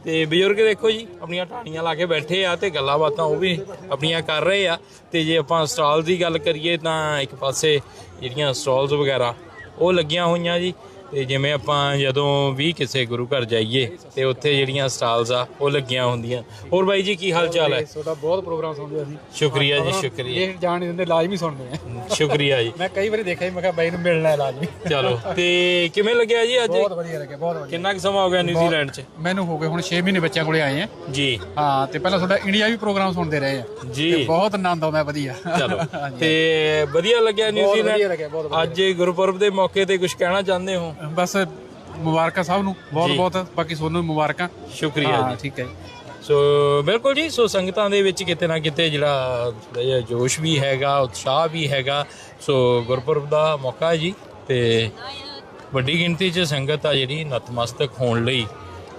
ਤੇ ਬਜ਼ੁਰਗ ਦੇਖੋ ਜੀ, ਆਪਣੀਆਂ ਟਾਣੀਆਂ ਲਾ ਕੇ ਬੈਠੇ ਆ ਤੇ ਗੱਲਾਂ ਬਾਤਾਂ ਉਹ ਵੀ ਆਪਣੀਆਂ ਕਰ ਰਹੇ ਆ। ਤੇ ਜੇ ਆਪਾਂ ਸਟਾਲ ਦੀ ਗੱਲ ਕਰੀਏ ਤਾਂ ਇੱਕ ਪਾਸੇ ਜਿਹੜੀਆਂ ਸਟਾਲਸ ਵਗੈਰਾ, ਉਹ ਲੱਗੀਆਂ ਹੋਈਆਂ ਜੀ। ਤੇ ਜਿਵੇਂ ਆਪਾਂ ਜਦੋਂ ਵੀ ਕਿਸੇ ਗੁਰੂ ਘਰ ਜਾਈਏ ਤੇ ਉੱਥੇ ਜਿਹੜੀਆਂ ਸਟਾਲਸ ਆ ਉਹ ਲੱਗੀਆਂ ਹੁੰਦੀਆਂ। ਹੋਰ ਬਾਈ ਜੀ ਕੀ ਹਾਲ ਚਾਲ ਹੈ? ਤੁਹਾਡਾ ਬਹੁਤ ਪ੍ਰੋਗਰਾਮ ਸੁਣਦੇ ਅਸੀਂ। ਸ਼ੁਕਰੀਆ ਜੀ ਸ਼ੁਕਰੀਆ। ਇਹ ਜਾਣ ਨਹੀਂ ਦਿੰਦੇ ਲਾਜ਼ਮੀ ਸੁਣਦੇ ਆ ਸ਼ੁਕਰੀਆ ਜੀ। ਮੈਂ ਕਈ ਵਾਰੀ ਦੇਖਿਆ ਜੀ, ਮੈਂ ਕਿਹਾ ਬਾਈ ਨੂੰ ਮਿਲਣਾ ਹੈ ਲਾਜ਼ਮੀ ਚਲੋ ਤੇ ਕਿਵੇਂ ਲੱਗਿਆ ਜੀ ਅੱਜ? ਬਹੁਤ ਵਧੀਆ ਲੱਗਿਆ ਬਹੁਤ ਵਧੀਆ। ਕਿੰਨਾ ਕੁ ਸਮਾਂ ਹੋ ਗਿਆ ਨਿਊਜ਼ੀਲੈਂਡ 'ਚ? ਮੈਨੂੰ ਹੋ ਗਏ ਹੁਣ 6 ਮਹੀਨੇ ਬੱਚਿਆਂ ਕੋਲੇ ਆਏ ਆ ਜੀ। ਹਾਂ ਤੇ ਪਹਿਲਾਂ ਤੁਹਾਡਾ ਇੰਡੀਆ ਵੀ ਪ੍ਰੋਗਰਾਮ ਸੁਣਦੇ ਰਹੇ ਆ ਜੀ। ਬਹੁਤ ਆਨੰਦ ਆਉਂਦਾ ਵਧੀਆ। ਚਲੋ। ਤੇ ਵਧੀਆ ਲੱਗਿਆ ਨਿਊਜ਼ੀਲੈਂਡ। ਅੱਜ ਗੁਰਪੁਰਬ ਦੇ ਮੌਕੇ ਤੇ ਕੁਝ ਕਹਿਣਾ ਚਾਹੁੰਦੇ ਹੋ? ਬਸ ਮੁਬਾਰਕਾਂ ਸਭ ਨੂੰ ਬਹੁਤ। ਬਹੁਤ ਬਾਕੀ ਤੁਹਾਨੂੰ ਵੀ ਮੁਬਾਰਕਾਂ। ਸ਼ੁਕਰੀਆ ਜੀ। ਠੀਕ ਹੈ ਸੋ ਬਿਲਕੁਲ ਜੀ ਸੋ ਸੰਗਤਾਂ ਦੇ ਵਿੱਚ ਕਿਤੇ ਨਾ ਕਿਤੇ ਜਿਹੜਾ ਥੋੜ੍ਹਾ ਜਿਹਾ ਜੋਸ਼ ਵੀ ਹੈਗਾ ਉਤਸ਼ਾਹ ਵੀ ਹੈਗਾ। ਸੋ ਗੁਰਪੁਰਬ ਦਾ ਮੌਕਾ ਹੈ ਜੀ ਤੇ ਵੱਡੀ ਗਿਣਤੀ 'ਚ ਸੰਗਤ ਆ ਜਿਹੜੀ ਨਤਮਸਤਕ ਹੋਣ ਲਈ।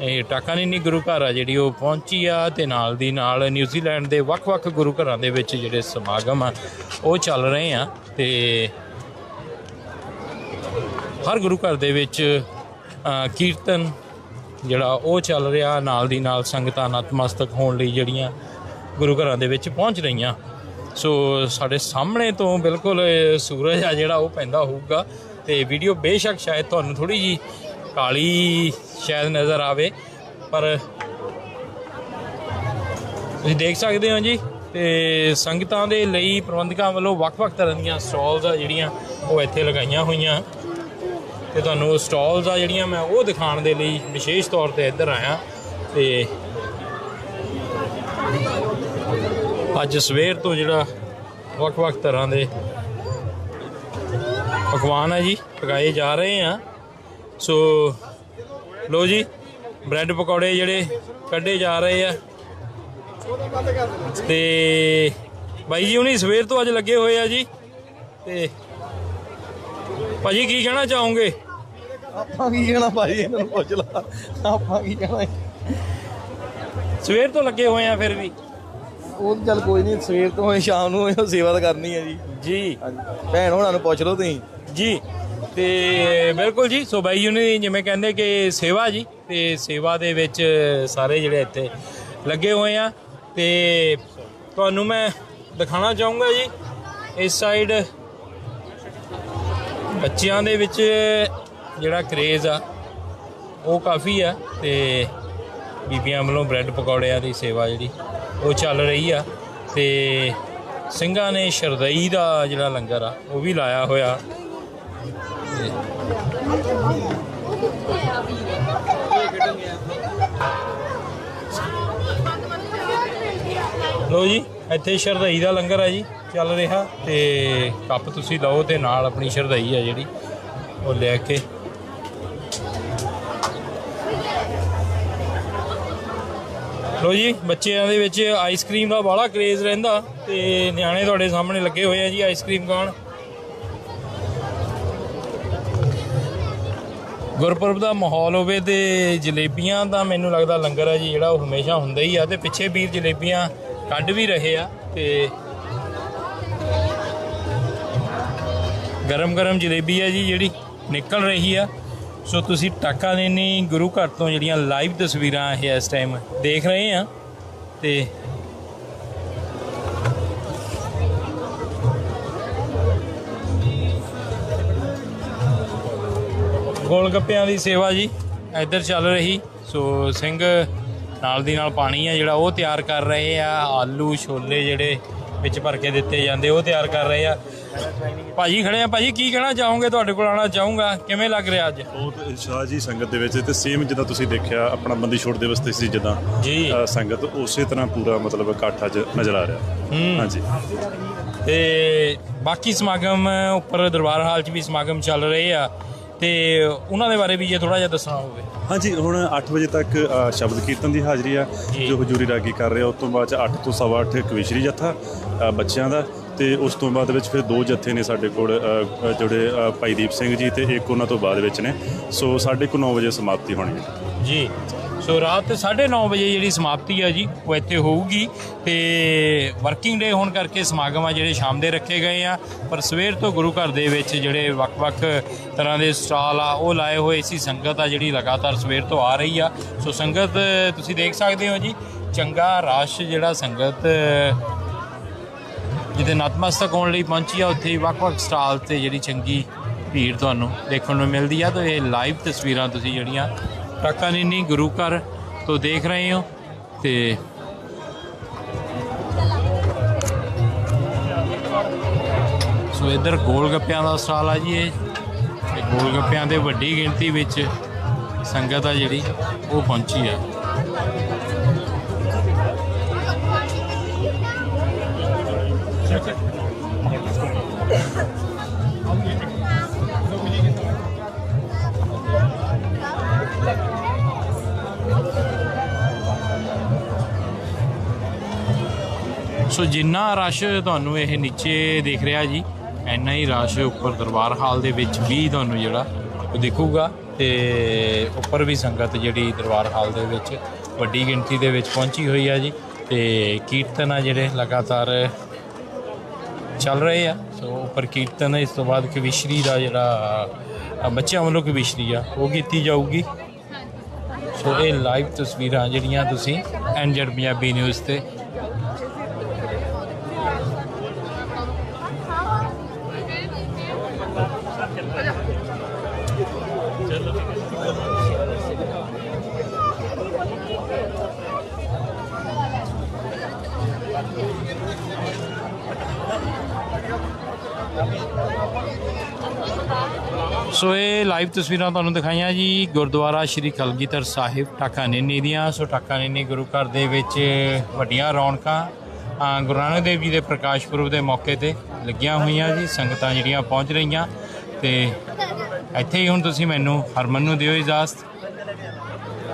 ਇਹ ਟਾਕਾਨੀਨੀ ਗੁਰੂ ਘਰ ਆ ਜਿਹੜੀ ਉਹ ਪਹੁੰਚੀ ਆ ਤੇ ਨਾਲ ਦੀ ਨਾਲ ਨਿਊਜ਼ੀਲੈਂਡ ਦੇ ਵੱਖ-ਵੱਖ ਗੁਰੂ ਘਰਾਂ ਦੇ ਵਿੱਚ ਜਿਹੜੇ ਸਮਾਗਮ ਆ ਉਹ ਚੱਲ ਰਹੇ ਆ। ਤੇ ਹਰ ਗੁਰੂ ਘਰ ਦੇ ਵਿੱਚ ਕੀਰਤਨ ਜਿਹੜਾ ਉਹ ਚੱਲ ਰਿਹਾ, ਨਾਲ ਦੀ ਨਾਲ ਸੰਗਤਾਂ ਨਤਮਸਤਕ ਹੋਣ ਲਈ ਜਿਹੜੀਆਂ ਗੁਰੂ ਘਰਾਂ ਦੇ ਵਿੱਚ ਪਹੁੰਚ ਰਹੀਆਂ। ਸੋ ਸਾਡੇ ਸਾਹਮਣੇ ਤੋਂ ਬਿਲਕੁਲ ਸੂਰਜ ਆ ਜਿਹੜਾ ਉਹ ਪੈਂਦਾ ਹੋਊਗਾ ਤੇ ਵੀਡੀਓ ਬੇਸ਼ੱਕ ਸ਼ਾਇਦ ਤੁਹਾਨੂੰ ਥੋੜੀ ਜੀ ਕਾਲੀ ਸ਼ਾਇਦ ਨਜ਼ਰ ਆਵੇ, ਪਰ ਤੁਸੀਂ ਦੇਖ ਸਕਦੇ ਹੋ ਜੀ ਤੇ ਸੰਗਤਾਂ ਦੇ ਲਈ ਪ੍ਰਬੰਧਕਾਂ ਵੱਲੋਂ ਵੱਖ-ਵੱਖ ਤਰ੍ਹਾਂ ਦੀਆਂ ਸਟਾਲਸ ਆ ਜਿਹੜੀਆਂ ਉਹ ਇੱਥੇ ਲਗਾਈਆਂ ਹੋਈਆਂ। ਤੇ ਤੁਹਾਨੂੰ ਸਟਾਲਸ ਆ ਜਿਹੜੀਆਂ ਮੈਂ ਉਹ ਦਿਖਾਉਣ ਦੇ ਲਈ ਵਿਸ਼ੇਸ਼ ਤੌਰ ਤੇ ਇੱਧਰ ਆਇਆ ਤੇ ਅੱਜ ਸਵੇਰ ਤੋਂ ਜਿਹੜਾ ਵੱਖ-ਵੱਖ ਤਰ੍ਹਾਂ ਦੇ ਪਕਵਾਨ ਆ ਜੀ, ਪਕਾਏ ਜਾ ਰਹੇ ਆ। ਸੋ ਲੋ ਜੀ, ਬ੍ਰੈਡ ਪਕੌੜੇ ਜਿਹੜੇ ਕੱਢੇ ਜਾ ਰਹੇ ਆ। ਤੇ ਬਾਈ ਜੀ ਉਹਨੇ ਸਵੇਰ ਤੋਂ ਅੱਜ ਲੱਗੇ ਹੋਏ ਆ ਜੀ, ਤੇ ਭਾਜੀ ਕੀ ਕਹਿਣਾ ਚਾਹੋਗੇ? ਆਪਾਂ ਕੀ ਕਹਿਣਾ ਭਾਜੀ ਇਹਨਾਂ ਨੂੰ ਪੁੱਛ ਲਾ। ਆਪਾਂ ਕੀ ਕਹਿਣਾ? ਸਵੇਰ ਤੋਂ ਲੱਗੇ ਹੋਏ ਆ ਫਿਰ ਵੀ? ਉਹ ਤਾਂ ਚੱਲ ਕੋਈ ਨਹੀਂ ਸਵੇਰ ਤੋਂ ਹੋਏ ਸ਼ਾਮ ਨੂੰ ਹੋਏ ਸੇਵਾ ਤਾਂ ਕਰਨੀ ਹੈ ਜੀ। ਜੀ। ਭੈਣ ਹੋਣਾ ਨੂੰ ਪੁੱਛ ਲਓ ਤੁਸੀਂ। ਜੀ ਤੇ ਬਿਲਕੁਲ ਜੀ ਸੋ ਬਾਈ ਜੀ ਨੇ ਜਿਵੇਂ ਕਹਿੰਦੇ ਕਿ ਸੇਵਾ ਜੀ ਤੇ ਸੇਵਾ ਦੇ ਵਿੱਚ ਸਾਰੇ ਜਿਹੜੇ ਇੱਥੇ ਲੱਗੇ ਹੋਏ ਆ। ਤੇ ਤੁਹਾਨੂੰ ਮੈਂ ਦਿਖਾਣਾ ਚਾਹੂੰਗਾ ਜੀ ਇਸ ਸਾਈਡ ਬੱਚਿਆਂ ਦੇ ਵਿੱਚ ਜਿਹੜਾ ਕਰੇਜ਼ ਆ, ਉਹ ਕਾਫੀ ਆ ਤੇ ਬੀਬੀਆਂ ਵੱਲੋਂ ਬ੍ਰੈਡ ਪਕੌੜਿਆਂ ਦੀ ਸੇਵਾ ਜਿਹੜੀ, ਉਹ ਚੱਲ ਰਹੀ ਆ ਤੇ ਸਿੰਘਾਂ ਨੇ ਸ਼ਰਦਈ ਦਾ ਜਿਹੜਾ ਲੰਗਰ ਆ, ਉਹ ਵੀ ਲਾਇਆ ਹੋਇਆ। ਲੋ ਜੀ। ਇੱਥੇ ਸ਼ਰਧਾਈ ਦਾ ਲੰਗਰ ਹੈ ਜੀ, ਚੱਲ ਰਿਹਾ ਤੇ ਕੱਪ ਤੁਸੀਂ ਲਓ ਤੇ ਨਾਲ ਆਪਣੀ ਸ਼ਰਧਾਈ ਆ ਜਿਹੜੀ, ਉਹ ਲੈ ਕੇ। ਲੋ ਜੀ, ਬੱਚਿਆਂ ਦੇ ਵਿੱਚ ਆਈਸਕ੍ਰੀਮ ਦਾ ਬਾਹਲਾ ਕਰੇਜ਼ ਰਹਿੰਦਾ ਤੇ ਨਿਆਣੇ ਤੁਹਾਡੇ ਸਾਹਮਣੇ ਲੱਗੇ ਹੋਏ ਆ ਜੀ ਆਈਸਕ੍ਰੀਮ ਖਾਣ। ਗੁਰਪੁਰਬ ਦਾ ਮਾਹੌਲ ਹੋਵੇ ਤੇ ਜਲੇਬੀਆਂ ਦਾ ਮੈਨੂੰ ਲੱਗਦਾ ਲੰਗਰ ਹੈ ਜੀ, ਜਿਹੜਾ ਉਹ ਹਮੇਸ਼ਾ ਹੁੰਦਾ ਹੀ ਆ ਤੇ ਪਿੱਛੇ ਵੀਰ ਜਲੇਬੀਆਂ ਕੱਢ ਵੀ ਰਹੇ ਆ ਤੇ ਗਰਮ ਗਰਮ ਜਲੇਬੀ ਆ ਜੀ ਜਿਹੜੀ ਨਿਕਲ ਰਹੀ ਆ। ਸੋ ਤੁਸੀਂ ਟਾਕਾ ਦੇਣੀ ਗੁਰੂ ਘਰ ਤੋਂ ਜਿਹੜੀਆਂ ਲਾਈਵ ਤਸਵੀਰਾਂ ਇਹ ਇਸ ਟਾਈਮ ਦੇਖ ਰਹੇ ਆ ਤੇ ਗੋਲ ਗੱਪਿਆਂ ਦੀ ਸੇਵਾ ਜੀ ਇੱਧਰ ਚੱਲ ਰਹੀ। ਸੋ ਸਿੰਘ ਨਾਲ ਦੀ ਨਾਲ ਪਾਣੀ ਆ ਜਿਹੜਾ ਉਹ ਤਿਆਰ ਕਰ ਰਹੇ ਆ। ਆਲੂ ਛੋਲੇ ਜਿਹੜੇ ਵਿੱਚ ਭਰ ਕੇ ਦਿੱਤੇ ਜਾਂਦੇ ਉਹ ਤਿਆਰ ਕਰ ਰਹੇ ਆ। ਭਾਜੀ ਖੜੇ ਆ। ਭਾਜੀ ਕੀ ਕਹਿਣਾ ਚਾਹੋਗੇ? ਤੁਹਾਡੇ ਕੋਲ ਆਉਣਾ ਚਾਹੂੰਗਾ। ਕਿਵੇਂ ਲੱਗ ਰਿਹਾ ਅੱਜ? ਬਹੁਤ ਸ਼ਾਹ ਜੀ ਸੰਗਤ ਦੇ ਵਿੱਚ ਤੇ ਸੇਮ ਜਿੱਦਾਂ ਤੁਸੀਂ ਦੇਖਿਆ ਆਪਣਾ ਬੰਦੀ ਛੋੜ ਦਿਵਸ ਤੇ ਸੀ ਜਿੱਦਾਂ ਜੀ। ਸੰਗਤ ਉਸੇ ਤਰ੍ਹਾਂ ਪੂਰਾ ਮਤਲਬ ਇਕੱਠ ਅੱਜ ਨਜ਼ਰ ਆ ਰਿਹਾ। ਹਾਂਜੀ। ਤੇ ਬਾਕੀ ਸਮਾਗਮ ਉੱਪਰ ਦਰਬਾਰ ਹਾਲ 'ਚ ਵੀ ਸਮਾਗਮ ਚੱਲ ਰਹੇ ਆ। ਤੇ ਉਹਨਾਂ ਦੇ ਬਾਰੇ ਵੀ ਜੇ ਥੋੜਾ ਜਿਹਾ ਦੱਸਣਾ ਹੋਵੇ। ਹਾਂਜੀ ਹੁਣ 8 ਵਜੇ ਤੱਕ ਸ਼ਬਦ ਕੀਰਤਨ ਦੀ ਹਾਜ਼ਰੀ ਆ ਜੀ। ਹਜੂਰੀ ਰਾਗੀ ਕਰ ਰਹੇ ਉਸ ਤੋਂ ਬਾਅਦ 8 ਤੋਂ ਸਵਾ ਅੱਠ ਕਵਿਸ਼ਰੀ ਜੱਥਾ ਬੱਚਿਆਂ ਦਾ ਤੇ ਉਸ ਤੋਂ ਬਾਅਦ ਵਿੱਚ ਫਿਰ ਦੋ ਜੱਥੇ ਨੇ ਸਾਡੇ ਕੋਲ ਜਿਹੜੇ ਭਾਈ ਦੀਪ ਸਿੰਘ ਜੀ ਤੇ ਇੱਕ ਉਹਨਾਂ ਤੋਂ ਬਾਅਦ ਵਿੱਚ ਨੇ। ਸੋ ਸਾਢੇ ਕੁ 9 ਵਜੇ ਸਮਾਪਤੀ ਹੋਣੀ ਹੈ। ਜੀ। ਸੋ ਰਾਤ 9:30 ਵਜੇ ਜਿਹੜੀ ਸਮਾਪਤੀ ਆ ਜੀ, ਉਹ ਇੱਥੇ ਹੋਊਗੀ ਤੇ ਵਰਕਿੰਗ ਡੇ ਹੋਣ ਕਰਕੇ ਸਮਾਗਮ ਆ ਜਿਹੜੇ ਸ਼ਾਮ ਦੇ ਰੱਖੇ ਗਏ ਆ। ਪਰ ਸਵੇਰ ਤੋਂ ਗੁਰੂ ਘਰ ਦੇ ਵਿੱਚ ਜਿਹੜੇ ਵੱਖ-ਵੱਖ ਤਰ੍ਹਾਂ ਦੇ ਸਟਾਲ ਆ, ਉਹ ਲਾਏ ਹੋਏ ਸੀ। ਸੰਗਤ ਆ ਜਿਹੜੀ ਲਗਾਤਾਰ ਸਵੇਰ ਤੋਂ ਆ ਰਹੀ ਆ। ਸੋ ਸੰਗਤ, ਤੁਸੀਂ ਦੇਖ ਸਕਦੇ ਹੋ ਜੀ, ਚੰਗਾ ਰਸ਼ ਜਿਹੜਾ ਸੰਗਤ ਜਿੱਥੇ ਨਤਮਸਤਕ ਹੋਣ ਲਈ ਪਹੁੰਚੀ ਆ, ਉੱਥੇ ਹੀ ਵੱਖ-ਵੱਖ ਸਟਾਲ ਤੇ ਜਿਹੜੀ ਚੰਗੀ ਭੀੜ ਤੁਹਾਨੂੰ ਦੇਖਣ ਨੂੰ ਮਿਲਦੀ ਆ। ਤੇ ਇਹ ਲਾਈਵ ਤਸਵੀਰਾਂ ਤੁਸੀਂ ਜਿਹੜੀਆਂ ਟਾਕਾਨੀਨੀ ਗੁਰੂ ਘਰ ਤੋਂ ਦੇਖ ਰਹੇ ਹੋ ਤੇ ਸੋ ਇੱਧਰ ਗੋਲ ਗੱਪਿਆਂ ਦਾ ਸਟਾਲ ਆ ਜੀ ਇਹ। ਤੇ ਗੋਲ ਗੱਪਿਆਂ ਦੇ ਵੱਡੀ ਗਿਣਤੀ ਵਿੱਚ ਸੰਗਤ ਆ ਜਿਹੜੀ, ਉਹ ਪਹੁੰਚੀ ਆ। ਸੋ ਜਿੰਨਾ ਰਸ਼ ਤੁਹਾਨੂੰ ਇਹ ਨੀਚੇ ਦੇਖ ਰਿਹਾ ਜੀ, ਇੰਨਾ ਹੀ ਰਸ਼ ਉੱਪਰ ਦਰਬਾਰ ਹਾਲ ਦੇ ਵਿੱਚ ਵੀ ਤੁਹਾਨੂੰ ਜਿਹੜਾ ਉਹ ਦਿਖੂਗਾ ਤੇ ਉੱਪਰ ਵੀ ਸੰਗਤ ਜਿਹੜੀ ਦਰਬਾਰ ਹਾਲ ਦੇ ਵਿੱਚ ਵੱਡੀ ਗਿਣਤੀ ਦੇ ਵਿੱਚ ਪਹੁੰਚੀ ਹੋਈ ਆ ਜੀ ਤੇ ਕੀਰਤਨ ਆ ਜਿਹੜੇ ਲਗਾਤਾਰ ਚੱਲ ਰਹੇ ਆ। ਸੋ ਉੱਪਰ ਕੀਰਤਨ ਇਸ ਤੋਂ ਬਾਅਦ ਕਵਿਸ਼ਰੀ ਦਾ ਜਿਹੜਾ ਬੱਚਿਆਂ ਵੱਲੋਂ ਕਵਿਸ਼ਰੀ ਆ, ਉਹ ਕੀਤੀ ਜਾਊਗੀ। ਸੋ ਇਹ ਲਾਈਵ ਤਸਵੀਰਾਂ ਜਿਹੜੀਆਂ ਤੁਸੀਂ ਐਨਜੈਡ ਪੰਜਾਬੀ ਨਿਊਜ਼ ਤੇ ਸੋ ਇਹ ਲਾਈਵ ਤਸਵੀਰਾਂ ਤੁਹਾਨੂੰ ਦਿਖਾਈਆਂ ਜੀ ਗੁਰਦੁਆਰਾ ਸ਼੍ਰੀ ਕਲਗੀਧਰ ਸਾਹਿਬ ਟਾਕਾ ਨੇਨੀ ਦੀਆਂ। ਸੋ ਟਾਕਾ ਨੇਨੀ ਗੁਰੂ ਘਰ ਦੇ ਵਿੱਚ ਵੱਡੀਆਂ ਰੌਣਕਾਂ ਗੁਰੂ ਨਾਨਕ ਦੇਵ ਜੀ ਦੇ ਪ੍ਰਕਾਸ਼ ਪੁਰਬ ਦੇ ਮੌਕੇ ਤੇ ਲੱਗੀਆਂ ਹੋਈਆਂ ਜੀ, ਸੰਗਤਾਂ ਜਿਹੜੀਆਂ ਪਹੁੰਚ ਰਹੀਆਂ। ਤੇ ਇੱਥੇ ਹੀ ਹੁਣ ਤੁਸੀਂ ਮੈਨੂੰ ਹਰਮਨ ਨੂੰ ਦਿਓ ਇਜਾਜ਼ਤ।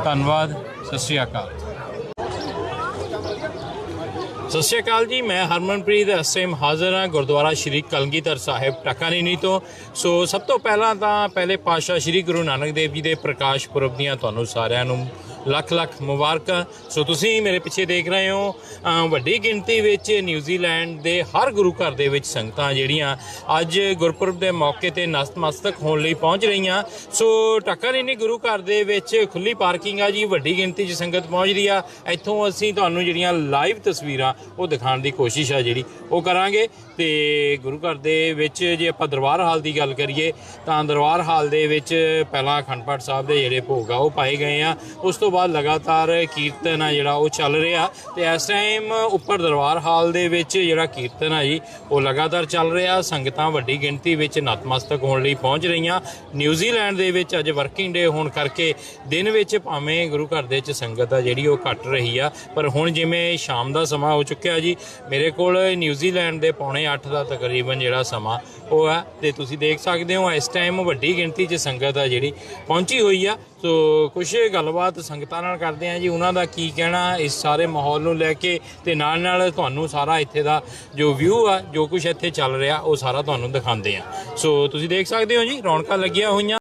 ਧੰਨਵਾਦ, ਸਤਿ ਸ਼੍ਰੀ ਅਕਾਲ। ਸਤਿ ਸ਼੍ਰੀ ਅਕਾਲ ਜੀ, ਮੈਂ ਹਰਮਨਪ੍ਰੀਤ ਅਸੇਮ ਹਾਜ਼ਰ ਹਾਂ ਗੁਰਦੁਆਰਾ ਸ਼੍ਰੀ ਕਲਗੀਧਰ ਸਾਹਿਬ ਟਕਾਨੀਨੀ ਤੋਂ। ਸੋ ਸਭ ਤੋਂ ਪਹਿਲਾਂ ਤਾਂ ਪਹਿਲੇ ਪਾਤਸ਼ਾਹ ਸ਼੍ਰੀ ਗੁਰੂ ਨਾਨਕ ਦੇਵ ਜੀ ਦੇ ਪ੍ਰਕਾਸ਼ ਪੁਰਬ ਦੀਆਂ ਤੁਹਾਨੂੰ ਸਾਰਿਆਂ ਨੂੰ ਲੱਖ ਲੱਖ ਮੁਬਾਰਕਾਂ। ਸੋ ਤੁਸੀਂ ਮੇਰੇ ਪਿੱਛੇ ਦੇਖ ਰਹੇ ਹੋ ਵੱਡੀ ਗਿਣਤੀ ਵਿੱਚ ਨਿਊਜ਼ੀਲੈਂਡ ਦੇ ਹਰ ਗੁਰੂ ਘਰ ਦੇ ਵਿੱਚ ਸੰਗਤਾਂ ਜਿਹੜੀਆਂ ਅੱਜ ਗੁਰਪੁਰਬ ਦੇ ਮੌਕੇ ਤੇ ਨਤਮਸਤਕ ਹੋਣ ਲਈ ਪਹੁੰਚ ਰਹੀਆਂ। ਸੋ ਟੱਕਰਨੀ ਗੁਰੂ ਘਰ ਦੇ ਵਿੱਚ ਖੁੱਲੀ ਪਾਰਕਿੰਗ ਆ ਜੀ, ਵੱਡੀ ਗਿਣਤੀ 'ਚ ਸੰਗਤ ਪਹੁੰਚਦੀ ਆ। ਇੱਥੋਂ ਅਸੀਂ ਤੁਹਾਨੂੰ ਜਿਹੜੀਆਂ ਲਾਈਵ ਤਸਵੀਰਾਂ ਉਹ ਦਿਖਾਉਣ ਦੀ ਕੋਸ਼ਿਸ਼ ਆ ਜਿਹੜੀ ਉਹ ਕਰਾਂਗੇ। ਤੇ ਗੁਰੂ ਘਰ ਦੇ ਵਿੱਚ ਜੇ ਆਪਾਂ ਦਰਬਾਰ ਹਾਲ ਦੀ ਗੱਲ ਕਰੀਏ, ਤਾਂ ਦਰਬਾਰ ਹਾਲ ਦੇ ਵਿੱਚ ਪਹਿਲਾਂ ਅਖੰਡ ਪਾਠ ਸਾਹਿਬ ਦੇ ਜਿਹੜੇ ਭੋਗ ਆ ਉਹ ਪਾਏ ਗਏ ਆ। ਉਸ ਤੋਂ ਬਾਅਦ ਲਗਾਤਾਰ ਕੀਰਤਨ ਆ ਜਿਹੜਾ ਉਹ ਚੱਲ ਰਿਹਾ ਤੇ ਇਸ ਟਾਈਮ ਉੱਪਰ ਦਰਬਾਰ ਹਾਲ ਦੇ ਵਿੱਚ ਜਿਹੜਾ ਕੀਰਤਨ ਆ ਜੀ, ਉਹ ਲਗਾਤਾਰ ਚੱਲ ਰਿਹਾ। ਸੰਗਤਾਂ ਵੱਡੀ ਗਿਣਤੀ ਵਿੱਚ ਨਤਮਸਤਕ ਹੋਣ ਲਈ ਪਹੁੰਚ ਰਹੀਆਂ। ਨਿਊਜ਼ੀਲੈਂਡ ਦੇ ਵਿੱਚ ਅੱਜ ਵਰਕਿੰਗ ਡੇ ਹੋਣ ਕਰਕੇ ਦਿਨ ਵਿੱਚ ਭਾਵੇਂ ਗੁਰੂ ਘਰ ਦੇ ਵਿੱਚ ਸੰਗਤ ਆ ਜਿਹੜੀ ਉਹ ਘਟ ਰਹੀ ਆ, ਪਰ ਹੁਣ ਜਿਵੇਂ ਸ਼ਾਮ ਦਾ ਸਮਾਂ ਹੋ ਚੁੱਕਿਆ ਜੀ, ਮੇਰੇ ਕੋਲ ਨਿਊਜ਼ੀਲੈਂਡ ਦੇ ਪੌਣੇ 8 ਦਾ ਤਕਰੀਬਨ ਜਿਹੜਾ ਸਮਾਂ ਉਹ ਹੈ ਤੇ ਤੁਸੀਂ ਦੇਖ ਸਕਦੇ ਹੋ ਇਸ ਟਾਈਮ ਵੱਡੀ ਗਿਣਤੀ 'ਚ ਸੰਗਤ ਆ ਜਿਹੜੀ ਪਹੁੰਚੀ ਹੋਈ ਆ। ਸੋ ਕੁਝ ਗੱਲਬਾਤ ਸੰਗਤਾਂ ਨਾਲ ਕਰਦੇ ਆ ਜੀ। ਉਹਨਾਂ ਦਾ ਕੀ ਕਹਿਣਾ ਇਸ ਸਾਰੇ ਮਾਹੌਲ ਨੂੰ ਲੈ ਕੇ ਤੇ ਨਾਲ ਨਾਲ ਤੁਹਾਨੂੰ ਸਾਰਾ ਇੱਥੇ ਦਾ ਜੋ ਵਿਊ ਆ, ਜੋ ਕੁਝ ਇੱਥੇ ਚੱਲ ਰਿਹਾ, ਉਹ ਸਾਰਾ ਤੁਹਾਨੂੰ ਦਿਖਾਉਂਦੇ ਆ ਸੋ ਤੁਸੀਂ ਦੇਖ ਸਕਦੇ ਹੋ ਜੀ, ਰੌਣਕਾਂ ਲੱਗੀਆਂ ਹੋਈਆਂ।